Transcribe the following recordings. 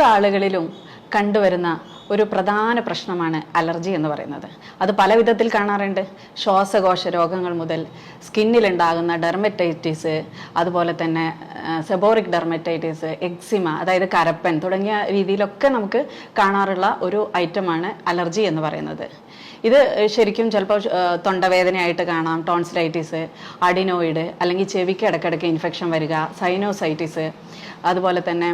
മിക്ക ആളുകളിലും കണ്ടുവരുന്ന ഒരു പ്രധാന പ്രശ്നമാണ് അലർജി എന്ന് പറയുന്നത്. അത് പല വിധത്തിൽ കാണാറുണ്ട്. ശ്വാസകോശ രോഗങ്ങൾ മുതൽ സ്കിന്നിലുണ്ടാകുന്ന ഡെർമറ്റൈറ്റിസ് അതുപോലെ തന്നെ സെബോറിക് ഡെർമറ്റൈറ്റിസ് എക്സിമ അതായത് കരപ്പൻ തുടങ്ങിയ രീതിയിലൊക്കെ നമുക്ക് കാണാറുള്ള ഒരു ഐറ്റമാണ് അലർജി എന്ന് പറയുന്നത്. ഇത് ശരിക്കും ചിലപ്പോൾ തൊണ്ടവേദനയായിട്ട് കാണാം ടോൺസിലൈറ്റിസ് അഡിനോയിഡ് അല്ലെങ്കിൽ ചെവിക്ക് ഇടയ്ക്കിടയ്ക്ക് ഇൻഫെക്ഷൻ വരിക സൈനോസൈറ്റിസ് അതുപോലെ തന്നെ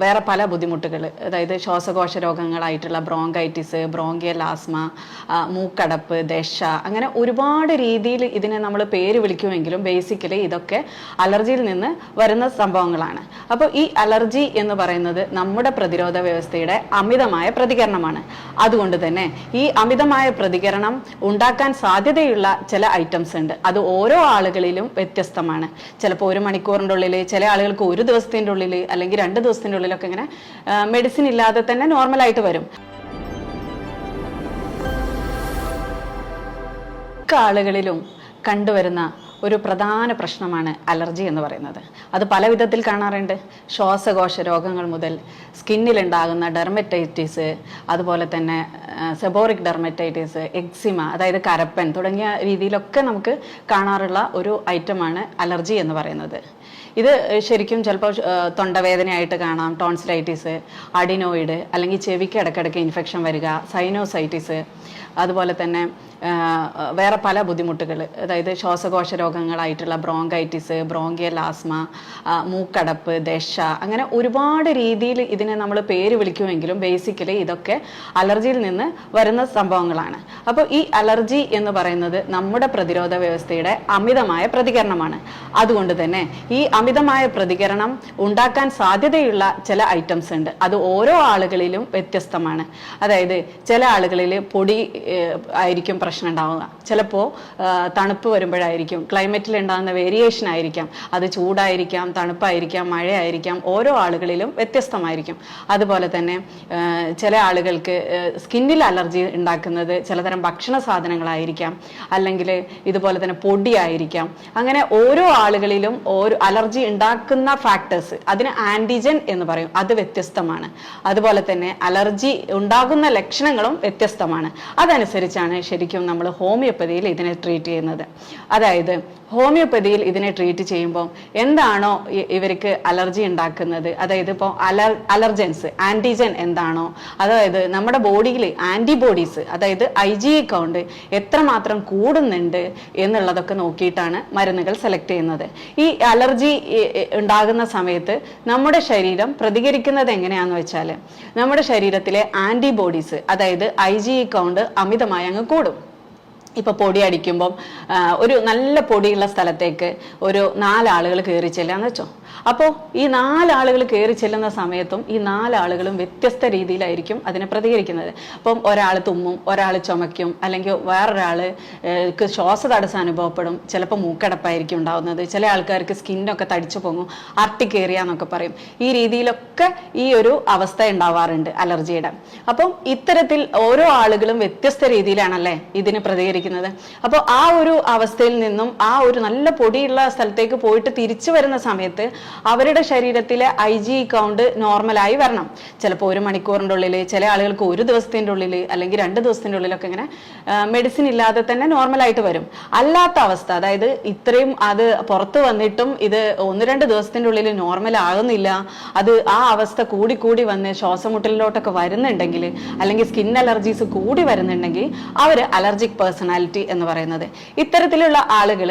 വേറെ പല ബുദ്ധിമുട്ടുകൾ. അതായത് ശ്വാസകോശ രോഗങ്ങളായിട്ടുള്ള ബ്രോങ്കൈറ്റിസ് ബ്രോങ്കിയൽ ആസ്മ മൂക്കടപ്പ് ദശ അങ്ങനെ ഒരുപാട് രീതിയിൽ ഇതിനെ നമ്മൾ പേര് വിളിക്കുമെങ്കിലും ബേസിക്കലി ഇതൊക്കെ അലർജിയിൽ നിന്ന് വരുന്ന സംഭവങ്ങളാണ്. അപ്പോൾ ഈ അലർജി എന്ന് പറയുന്നത് നമ്മുടെ പ്രതിരോധ വ്യവസ്ഥയുടെ അമിതമായ പ്രതികരണമാണ്. അതുകൊണ്ട് തന്നെ ഈ അമിതമായ പ്രതികരണം ഉണ്ടാക്കാൻ സാധ്യതയുള്ള ചില ഐറ്റംസ് ഉണ്ട്. അത് ഓരോ ആളുകളിലും വ്യത്യസ്തമാണ്. ചിലപ്പോൾ ഒരു മണിക്കൂറിന്റെ ഉള്ളിൽ ചില ആളുകൾക്ക് ഒരു ദിവസത്തിന്റെ ഉള്ളിൽ അല്ലെങ്കിൽ രണ്ട് ദിവസത്തിന്റെ ഉള്ളിലൊക്കെ ഇങ്ങനെ മെഡിസിൻ ഇല്ലാതെ തന്നെ നോർമലായിട്ട് വരും. ആളുകളിലും കണ്ടുവരുന്ന ഒരു പ്രധാന പ്രശ്നമാണ് അലർജി എന്ന് പറയുന്നത്. അത് പല വിധത്തിൽ കാണാറുണ്ട്. ശ്വാസകോശ രോഗങ്ങൾ മുതൽ സ്കിന്നിലുണ്ടാകുന്ന ഡെർമറ്റൈറ്റിസ് അതുപോലെ തന്നെ സെബോറിക് ഡെർമറ്റൈറ്റിസ് എക്സിമ അതായത് കരപ്പൻ തുടങ്ങിയ രീതിയിലൊക്കെ നമുക്ക് കാണാറുള്ള ഒരു ഐറ്റമാണ് അലർജി എന്ന് പറയുന്നത്. ഇത് ശരിക്കും ചിലപ്പോൾ തൊണ്ടവേദനയായിട്ട് കാണാം ടോൺസിലൈറ്റിസ് അഡിനോയിഡ് അല്ലെങ്കിൽ ചെവിക്ക് ഇടയ്ക്കിടയ്ക്ക് ഇൻഫെക്ഷൻ വരിക സൈനോസൈറ്റിസ് അതുപോലെ തന്നെ വേറെ പല ബുദ്ധിമുട്ടുകൾ അതായത് ശ്വാസകോശ രോഗങ്ങളായിട്ടുള്ള ബ്രോങ്കൈറ്റിസ് ബ്രോങ്കിയൽ ആസ്മ മൂക്കടപ്പ് ദശ അങ്ങനെ ഒരുപാട് രീതിയിൽ ഇതിനെ നമ്മൾ പേര് വിളിക്കുമെങ്കിലും ബേസിക്കലി ഇതൊക്കെ അലർജിയിൽ നിന്ന് വരുന്ന സംഭവങ്ങളാണ്. അപ്പോൾ ഈ അലർജി എന്ന് പറയുന്നത് നമ്മുടെ പ്രതിരോധ വ്യവസ്ഥയുടെ അമിതമായ പ്രതികരണമാണ്. അതുകൊണ്ട് തന്നെ ഈ അമിതമായ പ്രതികരണം ഉണ്ടാക്കാൻ സാധ്യതയുള്ള ചില ഐറ്റംസ് ഉണ്ട്. അത് ഓരോ ആളുകളിലും വ്യത്യസ്തമാണ്. അതായത് ചില ആളുകളിൽ പൊടി ആയിരിക്കും പ്രശ്നം ഉണ്ടാവുക. ചിലപ്പോൾ തണുപ്പ് വരുമ്പോഴായിരിക്കും ക്ലൈമറ്റിൽ ഉണ്ടാകുന്ന വേരിയേഷൻ ആയിരിക്കാം. അത് ചൂടായിരിക്കാം തണുപ്പായിരിക്കാം മഴയായിരിക്കാം. ഓരോ ആളുകളിലും വ്യത്യസ്തമായിരിക്കും. അതുപോലെ തന്നെ ചില ആളുകൾക്ക് സ്കിന്നിൽ അലർജി ഉണ്ടാക്കുന്നത് ചിലതരം ഭക്ഷണ സാധനങ്ങളായിരിക്കാം അല്ലെങ്കിൽ ഇതുപോലെ തന്നെ പൊടിയായിരിക്കാം. അങ്ങനെ ഓരോ ആളുകളിലും ഓരോ അലർജി ഉണ്ടാക്കുന്ന ഫാക്ടേഴ്സ് അതിന് ആന്റിജൻ എന്ന് പറയും അത് വ്യത്യസ്തമാണ്. അതുപോലെ തന്നെ അലർജി ഉണ്ടാകുന്ന ലക്ഷണങ്ങളും വ്യത്യസ്തമാണ്. അതനുസരിച്ചാണ് ശരിക്കും നമ്മൾ ഹോമിയോപ്പതിയിൽ ഇതിനെ ട്രീറ്റ് ചെയ്യുന്നത്. അതായത് ഹോമിയോപ്പതിയിൽ ഇതിനെ ട്രീറ്റ് ചെയ്യുമ്പോൾ എന്താണോ ഇവർക്ക് അലർജി ഉണ്ടാക്കുന്നത്? അതായത് ഇപ്പോൾ അലർ അലർജൻസ് ആന്റിജൻ എന്താണോ? അതായത് നമ്മുടെ ബോഡിയിൽ ആന്റിബോഡീസ് അതായത് ഐ ജി കൗണ്ട് എത്രമാത്രം കൂടുന്നുണ്ട് എന്നുള്ളതൊക്കെ നോക്കിയിട്ടാണ് മരുന്നുകൾ സെലക്ട് ചെയ്യുന്നത്. ഈ അലർജി ഉണ്ടാകുന്ന സമയത്ത് നമ്മുടെ ശരീരം പ്രതികരിക്കുന്നത് എങ്ങനെയാണെന്ന് വെച്ചാൽ നമ്മുടെ ശരീരത്തിലെ ആന്റിബോഡീസ് അതായത് ഐ ജി കൗണ്ട് അമിതമായി അങ്ങ് കൂടും. ഇപ്പൊ പൊടി അടിക്കുമ്പം ഒരു നല്ല പൊടിയുള്ള സ്ഥലത്തേക്ക് ഒരു നാലാളുകൾ കയറി ചെല്ലാന്ന് വെച്ചോ. അപ്പോൾ ഈ നാലാളുകൾ കയറി ചെല്ലുന്ന സമയത്തും ഈ നാലാളുകളും വ്യത്യസ്ത രീതിയിലായിരിക്കും അതിനെ പ്രതികരിക്കുന്നത്. അപ്പം ഒരാൾ തുമ്മും ഒരാൾ ചുമയ്ക്കും അല്ലെങ്കിൽ വേറൊരാൾ ശ്വാസതടസ്സം അനുഭവപ്പെടും. ചിലപ്പോൾ മൂക്കടപ്പായിരിക്കും ഉണ്ടാവുന്നത്. ചില ആൾക്കാർക്ക് സ്കിന്നൊക്കെ തടിച്ചു പൊങ്ങും അർട്ടി എന്നൊക്കെ പറയും. ഈ രീതിയിലൊക്കെ ഈ ഒരു അവസ്ഥ ഉണ്ടാവാറുണ്ട് അലർജിയുടെ. അപ്പം ഇത്തരത്തിൽ ഓരോ ആളുകളും വ്യത്യസ്ത രീതിയിലാണല്ലേ ഇതിന് പ്രതികരിക്കുന്നത്? അപ്പോൾ ആ ഒരു അവസ്ഥയിൽ നിന്നും ആ ഒരു നല്ല പൊടിയുള്ള സ്ഥലത്തേക്ക് പോയിട്ട് തിരിച്ചു വരുന്ന സമയത്ത് അവരുടെ ശരീരത്തിലെ ഐ ജി കൗണ്ട് നോർമലായി വരണം. ചിലപ്പോൾ ഒരു മണിക്കൂറിന്റെ ഉള്ളിൽ ചില ആളുകൾക്ക് ഒരു ദിവസത്തിന്റെ ഉള്ളിൽ അല്ലെങ്കിൽ രണ്ട് ദിവസത്തിന്റെ ഉള്ളിലൊക്കെ ഇങ്ങനെ മെഡിസിൻ ഇല്ലാതെ തന്നെ നോർമലായിട്ട് വരും. അല്ലാത്ത അവസ്ഥ അതായത് ഇത്രയും അത് പുറത്ത് വന്നിട്ടും ഇത് ഒന്ന് രണ്ട് ദിവസത്തിന്റെ ഉള്ളിൽ നോർമൽ ആകുന്നില്ല അത് ആ അവസ്ഥ കൂടി കൂടി വന്ന് ശ്വാസമുട്ടലിലോട്ടൊക്കെ വരുന്നുണ്ടെങ്കിൽ അല്ലെങ്കിൽ സ്കിൻ അലർജീസ് കൂടി വരുന്നുണ്ടെങ്കിൽ അവർ അലർജിക് പേഴ്സണാലിറ്റി എന്ന് പറയുന്നത്. ഇത്തരത്തിലുള്ള ആളുകൾ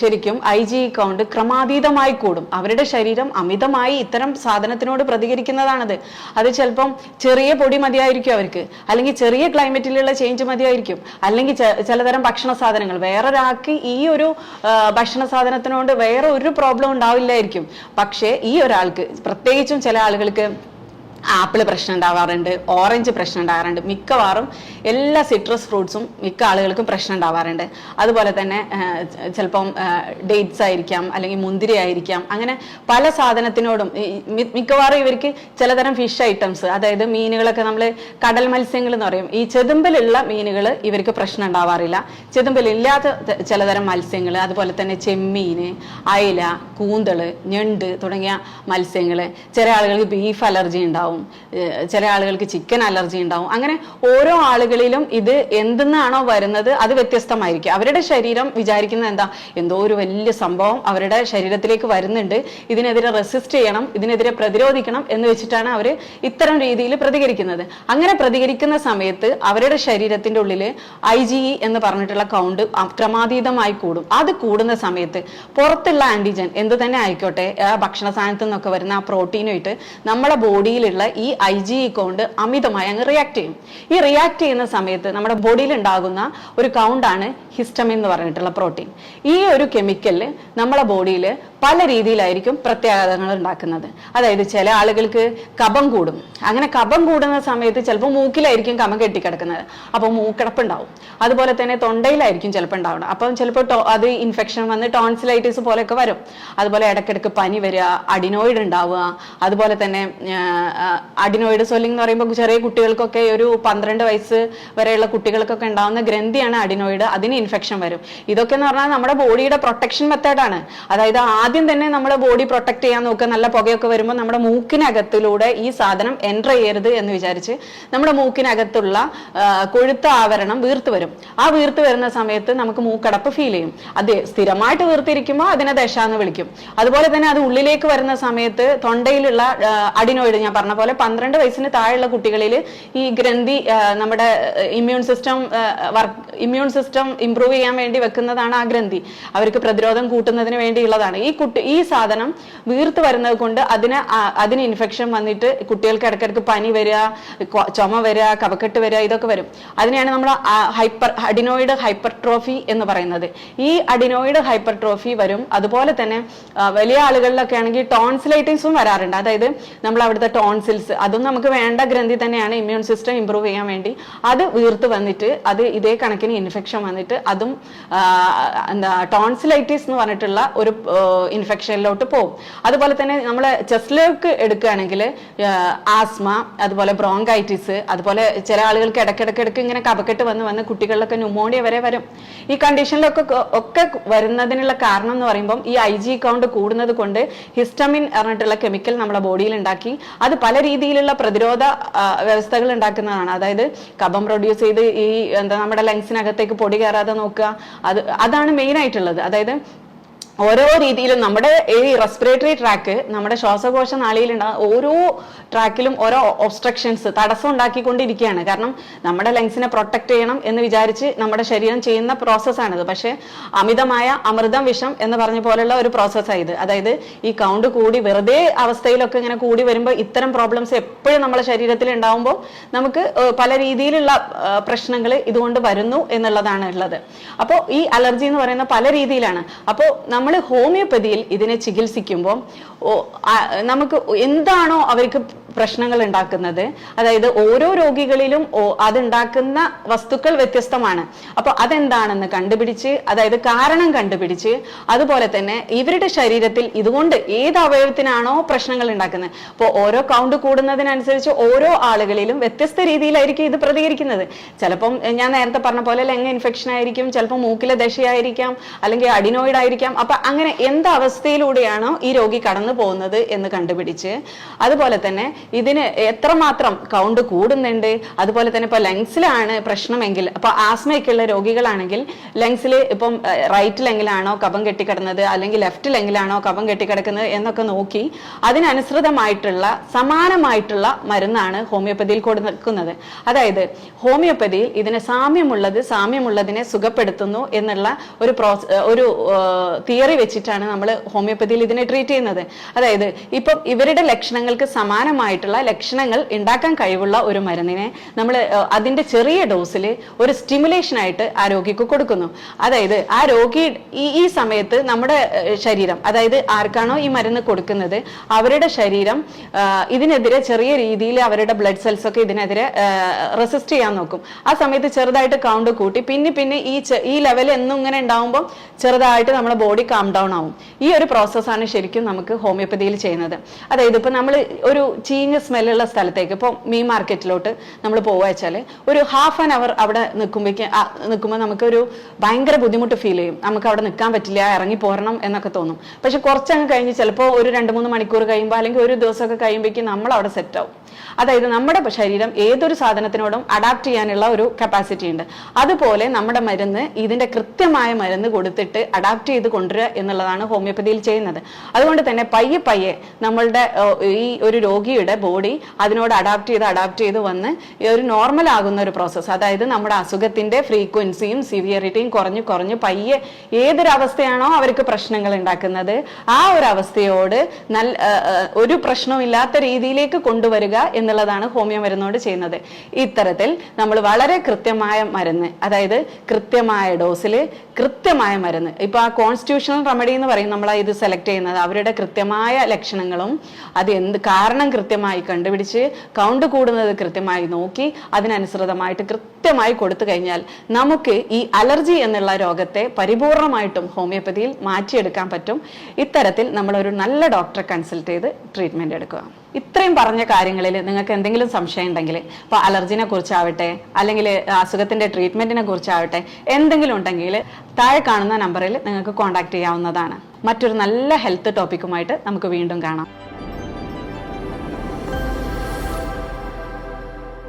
ശരിക്കും ഐ ജി കൗണ്ട് ക്രമാതീതമായി കൂടും. അവരുടെ ശരീരം അമിതമായി ഇത്തരം സാധനത്തിനോട് പ്രതികരിക്കുന്നതാണത്. അത് ചിലപ്പം ചെറിയ പൊടി മതിയായിരിക്കും അവർക്ക്. അല്ലെങ്കിൽ ചെറിയ ക്ലൈമറ്റിലുള്ള ചേഞ്ച് മതിയായിരിക്കും. അല്ലെങ്കിൽ ചിലതരം ഭക്ഷണ സാധനങ്ങൾ. വേറൊരാൾക്ക് ഈ ഒരു ഭക്ഷണ സാധനത്തിനോട് വേറെ ഒരു പ്രോബ്ലം ഉണ്ടാവില്ലായിരിക്കും. പക്ഷേ ഈ ഒരാൾക്ക് പ്രത്യേകിച്ചും ചില ആളുകൾക്ക് ആപ്പിൾ പ്രശ്നം ഉണ്ടാവാറുണ്ട് ഓറഞ്ച് പ്രശ്നം ഉണ്ടാവാറുണ്ട് മിക്കവാറും എല്ലാ സിട്രസ് ഫ്രൂട്ട്സും മിക്ക ആളുകൾക്കും പ്രശ്നം ഉണ്ടാവാറുണ്ട് അതുപോലെ തന്നെ ചിലപ്പം ഡേറ്റ്സ് ആയിരിക്കാം അല്ലെങ്കിൽ മുന്തിരി ആയിരിക്കാം. അങ്ങനെ പല സാധനത്തിനോടും മിക്കവാറും ഇവർക്ക് ചിലതരം ഫിഷ് ഐറ്റംസ് അതായത് മീനുകളൊക്കെ നമ്മൾ കടൽ മത്സ്യങ്ങൾ എന്ന് പറയും. ഈ ചെതുമ്പലുള്ള മീനുകൾ ഇവർക്ക് പ്രശ്നം ഉണ്ടാവാറില്ല ചെതുമ്പലില്ലാത്ത ചിലതരം മത്സ്യങ്ങൾ അതുപോലെ തന്നെ ചെമ്മീൻ അയല കൂന്തൾ ഞണ്ട് തുടങ്ങിയ മത്സ്യങ്ങൾ ചില ആളുകൾക്ക് ബീഫ് അലർജി ഉണ്ടാവും. ഏഹ് ചില ആളുകൾക്ക് ചിക്കൻ അലർജി ഉണ്ടാവും. അങ്ങനെ ഓരോ ആളുകളിലും ഇത് എന്തെന്നാണോ വരുന്നത് അത് വ്യത്യസ്തമായിരിക്കും. അവരുടെ ശരീരം വിചാരിക്കുന്നത് എന്താ? എന്തോ ഒരു വലിയ സംഭവം അവരുടെ ശരീരത്തിലേക്ക് വരുന്നുണ്ട്. ഇതിനെതിരെ റെസിസ്റ്റ് ചെയ്യണം ഇതിനെതിരെ പ്രതിരോധിക്കണം എന്ന് വെച്ചിട്ടാണ് അവർ ഇത്തരം രീതിയിൽ പ്രതികരിക്കുന്നത്. അങ്ങനെ പ്രതികരിക്കുന്ന സമയത്ത് അവരുടെ ശരീരത്തിന്റെ ഉള്ളിൽ ഐ ജി ഇ എന്ന് പറഞ്ഞിട്ടുള്ള കൗണ്ട് അക്രമാതീതമായി കൂടും. അത് കൂടുന്ന സമയത്ത് പുറത്തുള്ള ആന്റിജൻ എന്ത് തന്നെ ആയിക്കോട്ടെ ഭക്ഷണ സാധനത്തിൽ നിന്നൊക്കെ വരുന്ന ആ പ്രോട്ടീനുമായിട്ട് നമ്മുടെ ബോഡിയിലുള്ള ഈ ഐ ജി ഇ കൗണ്ട് അമിതമായി അങ്ങ് റിയാക്ട് ചെയ്യും. ഈ റിയാക്ട് ചെയ്യുന്ന സമയത്ത് നമ്മുടെ ബോഡിയിൽ ഉണ്ടാകുന്ന ഒരു കൗണ്ടാണ് ഹിസ്റ്റമിൻ എന്ന് പറഞ്ഞിട്ടുള്ള പ്രോട്ടീൻ ഈ ഒരു കെമിക്കലിൽ നമ്മുടെ ബോഡിയിൽ പല രീതിയിലായിരിക്കും പ്രത്യാഘാതങ്ങൾ ഉണ്ടാക്കുന്നത്. അതായത് ചില ആളുകൾക്ക് കഫം കൂടും. അങ്ങനെ കഫം കൂടുന്ന സമയത്ത് ചിലപ്പോൾ മൂക്കിലായിരിക്കും കമം കെട്ടിക്കിടക്കുന്നത്. അപ്പോൾ മൂക്കടപ്പ് ഉണ്ടാവും അതുപോലെ തന്നെ തൊണ്ടയിലായിരിക്കും ചിലപ്പോൾ ഉണ്ടാവുന്നത്. അപ്പം ചിലപ്പോൾ അത് ഇൻഫെക്ഷൻ വന്ന് ടോൺസിലൈറ്റിസ് പോലെയൊക്കെ വരും. അതുപോലെ ഇടയ്ക്കിടയ്ക്ക് പനി വരിക അഡിനോയിഡ് ഉണ്ടാവുക അതുപോലെ തന്നെ അഡിനോയിഡ് സ്വെല്ലിംഗ് എന്ന് പറയുമ്പോൾ ചെറിയ കുട്ടികൾക്കൊക്കെ ഒരു പന്ത്രണ്ട് വയസ്സ് വരെയുള്ള കുട്ടികൾക്കൊക്കെ ഉണ്ടാകുന്ന ഗ്രന്ഥിയാണ് അഡിനോയിഡ്. അതിന് ഇൻഫെക്ഷൻ വരും. ഇതൊക്കെ എന്ന് പറഞ്ഞാൽ നമ്മുടെ ബോഡിയുടെ പ്രൊട്ടക്ഷൻ മെത്തേഡാണ് അതായത് ആദ്യം തന്നെ നമ്മുടെ ബോഡി പ്രൊട്ടക്ട് ചെയ്യാൻ നോക്കുക നല്ല പുകയൊക്കെ വരുമ്പോൾ നമ്മുടെ മൂക്കിനകത്തിലൂടെ ഈ സാധനം എന്റർ ചെയ്യരുത് എന്ന് വിചാരിച്ച് നമ്മുടെ മൂക്കിനകത്തുള്ള കൊഴുത്ത ആവരണം വീർത്ത് വരും. ആ വീർത്ത് വരുന്ന സമയത്ത് നമുക്ക് മൂക്കടപ്പ് ഫീൽ ചെയ്യും. അത് സ്ഥിരമായിട്ട് വീർത്തിരിക്കുമ്പോൾ അതിനെ ദശ എന്ന് വിളിക്കും. അതുപോലെ തന്നെ അത് ഉള്ളിലേക്ക് വരുന്ന സമയത്ത് തൊണ്ടയിലുള്ള അഡിനോയിഡ് ഞാൻ പറഞ്ഞ പോലെ പന്ത്രണ്ട് വയസ്സിന് താഴെയുള്ള കുട്ടികളിൽ ഈ ഗ്രന്ഥി നമ്മുടെ immune system work immune system improve ചെയ്യാൻ വേണ്ടി വെക്കുന്നതാണ് ആ ഗ്രന്ഥി. അവർക്ക് പ്രതിരോധം കൂട്ടുന്നതിന് വേണ്ടിയുള്ളതാണ്. ഈ കുട്ടി ഈ സാധനം വീർത്ത് വരുന്നത് കൊണ്ട് അതിന് അതിന് ഇൻഫെക്ഷൻ വന്നിട്ട് കുട്ടികൾക്ക് ഇടയ്ക്കിടയ്ക്ക് പനി വരിക ചുമ വരിക കവക്കെട്ട് വരിക ഇതൊക്കെ വരും. അതിനെയാണ് നമ്മൾ ഹൈപ്പർ അഡിനോയിഡ് ഹൈപ്പർട്രോഫി എന്ന് പറയുന്നത്. ഈ അഡിനോയിഡ് ഹൈപ്പർട്രോഫി വരും. അതുപോലെ തന്നെ വലിയ ആളുകളിലൊക്കെ ആണെങ്കിൽ ടോൺസിലൈറ്റിസും വരാറുണ്ട്. അതായത് നമ്മൾ അവിടുത്തെ ടോൺസിൽസ് അതും നമുക്ക് വേണ്ട ഗ്രന്ഥി തന്നെയാണ് ഇമ്മ്യൂൺ സിസ്റ്റം ഇമ്പ്രൂവ് ചെയ്യാൻ വേണ്ടി. അത് വീർത്ത് വന്നിട്ട് അത് ഇതേ കണക്കിന് ഇൻഫെക്ഷൻ വന്നിട്ട് അതും എന്താ ടോൺസിലൈറ്റിസ് എന്ന് പറഞ്ഞിട്ടുള്ള ഒരു ഇൻഫെക്ഷനിലോട്ട് പോകും. അതുപോലെ തന്നെ നമ്മൾ ചെസ്റ്റിലേക്ക് എടുക്കുകയാണെങ്കിൽ ആസ്മ അതുപോലെ ബ്രോങ്കൈറ്റിസ് അതുപോലെ ചില ആളുകൾക്ക് ഇടയ്ക്കിടയ്ക്ക് ഇടയ്ക്ക് ഇങ്ങനെ കപക്കെട്ട് വന്ന് വന്ന് കുട്ടികളിലൊക്കെ ന്യൂമോണിയ വരെ വരും. ഈ കണ്ടീഷനിലൊക്കെ ഒക്കെ വരുന്നതിനുള്ള കാരണം എന്ന് പറയുമ്പോൾ ഈ ഐ ജി കൗണ്ട് കൂടുന്നത് കൊണ്ട് ഹിസ്റ്റമിൻ പറഞ്ഞിട്ടുള്ള കെമിക്കൽ നമ്മുടെ ബോഡിയിൽ ഉണ്ടാക്കി അത് പല രീതിയിലുള്ള പ്രതിരോധ വ്യവസ്ഥകൾ ഉണ്ടാക്കുന്നതാണ്. അതായത് കബം പ്രൊഡ്യൂസ് ചെയ്ത് ഈ എന്താ നമ്മുടെ ലങ്സിനകത്തേക്ക് പൊടി കയറാതെ നോക്കുക. അത് അതാണ് മെയിൻ ആയിട്ടുള്ളത്. അതായത് ഓരോ രീതിയിലും നമ്മുടെ ഈ റെസ്പിറേറ്ററി ട്രാക്ക് നമ്മുടെ ശ്വാസകോശ നാളിയിലുണ്ടാകുന്ന ഓരോ ട്രാക്കിലും ഓരോ ഒബ്സ്ട്രക്ഷൻസ് തടസ്സം ഉണ്ടാക്കിക്കൊണ്ടിരിക്കുകയാണ്. കാരണം നമ്മുടെ ലങ്സിനെ പ്രൊട്ടക്ട് ചെയ്യണം എന്ന് വിചാരിച്ച് നമ്മുടെ ശരീരം ചെയ്യുന്ന പ്രോസസ്സാണിത് പക്ഷേ അമിതമായ അമൃതം വിഷം എന്ന് പറഞ്ഞ പോലെയുള്ള ഒരു പ്രോസസ്സാണ് ഇത് അതായത് ഈ കൗണ്ട് കൂടി വെറുതെ അവസ്ഥയിലൊക്കെ ഇങ്ങനെ കൂടി വരുമ്പോൾ ഇത്തരം പ്രോബ്ലംസ് എപ്പോഴും നമ്മുടെ ശരീരത്തിൽ ഉണ്ടാവുമ്പോൾ നമുക്ക് പല രീതിയിലുള്ള പ്രശ്നങ്ങൾ ഇതുകൊണ്ട് വരുന്നു എന്നുള്ളതാണ് ഉള്ളത് അപ്പോൾ ഈ അലർജി എന്ന് പറയുന്ന പല രീതിയിലാണ്. അപ്പോൾ നമ്മൾ ഹോമിയോപ്പതിയിൽ ഇതിനെ ചികിത്സിക്കുമ്പോൾ നമുക്ക് എന്താണോ അവർക്ക് പ്രശ്നങ്ങൾ ഉണ്ടാക്കുന്നത്. അതായത് ഓരോ രോഗികളിലും അതുണ്ടാക്കുന്ന വസ്തുക്കൾ വ്യത്യസ്തമാണ്. അപ്പോൾ അതെന്താണെന്ന് കണ്ടുപിടിച്ച് അതായത് കാരണം കണ്ടുപിടിച്ച് അതുപോലെ തന്നെ ഇവരുടെ ശരീരത്തിൽ ഇതുകൊണ്ട് ഏത് അവയവത്തിനാണോ പ്രശ്നങ്ങൾ ഉണ്ടാക്കുന്നത്. അപ്പോൾ ഓരോ കൗണ്ട് കൂടുന്നതിനനുസരിച്ച് ഓരോ ആളുകളിലും വ്യത്യസ്ത രീതിയിലായിരിക്കും ഇത് പ്രതികരിക്കുന്നത്. ചിലപ്പം ഞാൻ നേരത്തെ പറഞ്ഞ പോലെ ലെങ് ഇൻഫെക്ഷൻ ആയിരിക്കും ചിലപ്പോൾ മൂക്കിലെ ദശയായിരിക്കാം അല്ലെങ്കിൽ അഡിനോയിഡ് ആയിരിക്കാം. അപ്പൊ അങ്ങനെ എന്ത് അവസ്ഥയിലൂടെയാണോ ഈ രോഗി കടന്നു പോകുന്നത് എന്ന് കണ്ടുപിടിച്ച് അതുപോലെ തന്നെ ഇതിന് എത്രമാത്രം കൗണ്ട് കൂടുന്നുണ്ട്? അതുപോലെ തന്നെ ഇപ്പൊ ലങ്സിലാണ് പ്രശ്നമെങ്കിൽ അപ്പൊ ആസ്മയൊക്കെയുള്ള രോഗികളാണെങ്കിൽ ലങ്സിൽ ഇപ്പം റൈറ്റ് ലെങ്കിലാണോ കഫം കെട്ടിക്കിടന്നത്? അല്ലെങ്കിൽ ലെഫ്റ്റ് ലെങ്കിലാണോ കഫം കെട്ടിക്കിടക്കുന്നത്? എന്നൊക്കെ നോക്കി അതിനനുസൃതമായിട്ടുള്ള സമാനമായിട്ടുള്ള മരുന്നാണ് ഹോമിയോപ്പതിയിൽ കൊടുക്കുന്നത്. അതായത് ഹോമിയോപ്പതിയിൽ ഇതിന് സാമ്യമുള്ളത് സാമ്യമുള്ളതിനെ സുഖപ്പെടുത്തുന്നു എന്നുള്ള ഒരു പ്രോസ ഒരു തിയറി വെച്ചിട്ടാണ് നമ്മൾ ഹോമിയോപ്പതിയിൽ ഇതിനെ ട്രീറ്റ് ചെയ്യുന്നത്. അതായത് ഇപ്പം ഇവരുടെ ലക്ഷണങ്ങൾക്ക് സമാനമായിട്ട് കൃത്യമായിട്ടുള്ള ലക്ഷണങ്ങൾ ഉണ്ടാക്കാൻ കഴിവുള്ള ഒരു മരുന്നിനെ നമ്മൾ അതിന്റെ ചെറിയ ഡോസിൽ ഒരു സ്റ്റിമുലേഷൻ ആയിട്ട് ആ രോഗിക്ക് കൊടുക്കുന്നു. അതായത് ആ രോഗി ഈ ഈ സമയത്ത് നമ്മുടെ ശരീരം അതായത് ആർക്കാണോ ഈ മരുന്ന് കൊടുക്കുന്നത് അവരുടെ ശരീരം ഇതിനെതിരെ ചെറിയ രീതിയിൽ അവരുടെ ബ്ലഡ് സെൽസ് ഒക്കെ ഇതിനെതിരെ റെസിസ്റ്റ് ചെയ്യാൻ നോക്കും. ആ സമയത്ത് ചെറുതായിട്ട് കൗണ്ട് കൂട്ടി പിന്നെ പിന്നെ ഈ ഈ ലെവൽ എന്നും ഇങ്ങനെ ഉണ്ടാവുമ്പോൾ ചെറുതായിട്ട് നമ്മുടെ ബോഡി കാം ഡൗൺ ആവും. ഈ ഒരു പ്രോസസ്സാണ് ശരിക്കും നമുക്ക് ഹോമിയോപ്പതിയിൽ ചെയ്യുന്നത്. അതായത് ഇപ്പം നമ്മൾ ഒരു ചീഞ്ഞ സ്മെല്ലുള്ള സ്ഥലത്തേക്ക്. ഇപ്പോൾ മീൻ മാർക്കറ്റിലോട്ട് നമ്മൾ പോകുക വെച്ചാൽ ഒരു ഹാഫ് ആൻ അവർ അവിടെ നിൽക്കുമ്പോഴേക്ക് നിൽക്കുമ്പോൾ നമുക്കൊരു ഭയങ്കര ബുദ്ധിമുട്ട് ഫീൽ ചെയ്യും. നമുക്ക് അവിടെ നിൽക്കാൻ പറ്റില്ല ഇറങ്ങി പോരണം എന്നൊക്കെ തോന്നും. പക്ഷെ കുറച്ചങ്ങ് കഴിഞ്ഞ് ചിലപ്പോൾ ഒരു രണ്ട് മൂന്ന് മണിക്കൂർ കഴിയുമ്പോൾ അല്ലെങ്കിൽ ഒരു ദിവസമൊക്കെ കഴിയുമ്പോഴേക്കും നമ്മൾ അവിടെ സെറ്റ് ആവും. അതായത് നമ്മുടെ ശരീരം ഏതൊരു സാധനത്തിനോടും അഡാപ്റ്റ് ചെയ്യാനുള്ള ഒരു കപ്പാസിറ്റി ഉണ്ട്. അതുപോലെ നമ്മുടെ മരുന്ന് ഇതിന്റെ കൃത്യമായ മരുന്ന് കൊടുത്തിട്ട് അഡാപ്റ്റ് ചെയ്ത് കൊണ്ടുവരിക എന്നുള്ളതാണ് ഹോമിയോപ്പതിയിൽ ചെയ്യുന്നത്. അതുകൊണ്ട് തന്നെ പയ്യെ പയ്യെ നമ്മളുടെ ഈ ഒരു രോഗിയുടെ ബോഡി അതിനോട് അഡാപ്റ്റ് ചെയ്ത് അഡാപ്റ്റ് ചെയ്ത് വന്ന് ഒരു നോർമൽ ആകുന്ന ഒരു പ്രോസസ്സ് അതായത് നമ്മുടെ അസുഖത്തിന്റെ ഫ്രീക്വൻസിയും സിവിയറിറ്റിയും കുറഞ്ഞു കുറഞ്ഞ് പയ്യെ ഏതൊരവസ്ഥയാണോ അവർക്ക് പ്രശ്നങ്ങൾ ഉണ്ടാക്കുന്നത് ആ ഒരു അവസ്ഥയോട് നല്ല ഒരു പ്രശ്നവും ഇല്ലാത്ത രീതിയിലേക്ക് കൊണ്ടുവരിക എന്നുള്ളതാണ് ഹോമിയോ മരുന്നുകൊണ്ട് ചെയ്യുന്നത്. ഇത്തരത്തിൽ നമ്മൾ വളരെ കൃത്യമായ മരുന്ന് അതായത് കൃത്യമായ ഡോസിൽ കൃത്യമായ മരുന്ന്. ഇപ്പോൾ ആ കോൺസ്റ്റിറ്റ്യൂഷണൽ റെമഡി എന്ന് പറയും നമ്മൾ ഇത് സെലക്ട് ചെയ്യുന്നത്. അവരുടെ കൃത്യമായ ലക്ഷണങ്ങളും അത് എന്ത് കാരണം കൃത്യമായി കണ്ടുപിടിച്ച് കൗണ്ട് കൂടുന്നത് കൃത്യമായി നോക്കി അതിനനുസൃതമായിട്ട് കൃത്യമായി കൊടുത്തു കഴിഞ്ഞാൽ നമുക്ക് ഈ അലർജി എന്നുള്ള രോഗത്തെ പരിപൂർണമായിട്ടും ഹോമിയോപ്പതിയിൽ മാറ്റിയെടുക്കാൻ പറ്റും. ഇത്തരത്തിൽ നമ്മൾ ഒരു നല്ല ഡോക്ടറെ കൺസൾട്ട് ചെയ്ത് ട്രീറ്റ്മെന്റ് എടുക്കുക. ഇത്രയും പറഞ്ഞ കാര്യങ്ങളിൽ നിങ്ങൾക്ക് എന്തെങ്കിലും സംശയം ഉണ്ടെങ്കിൽ ഇപ്പോൾ അലർജിനെ കുറിച്ചാവട്ടെ അല്ലെങ്കിൽ അസുഖത്തിന്റെ ട്രീറ്റ്മെന്റിനെ കുറിച്ചാവട്ടെ എന്തെങ്കിലും ഉണ്ടെങ്കിൽ താഴെ കാണുന്ന നമ്പറിൽ നിങ്ങൾക്ക് കോൺടാക്ട് ചെയ്യാവുന്നതാണ്. മറ്റൊരു നല്ല ഹെൽത്ത് ടോപ്പിക്കുമായിട്ട് നമുക്ക് വീണ്ടും കാണാം.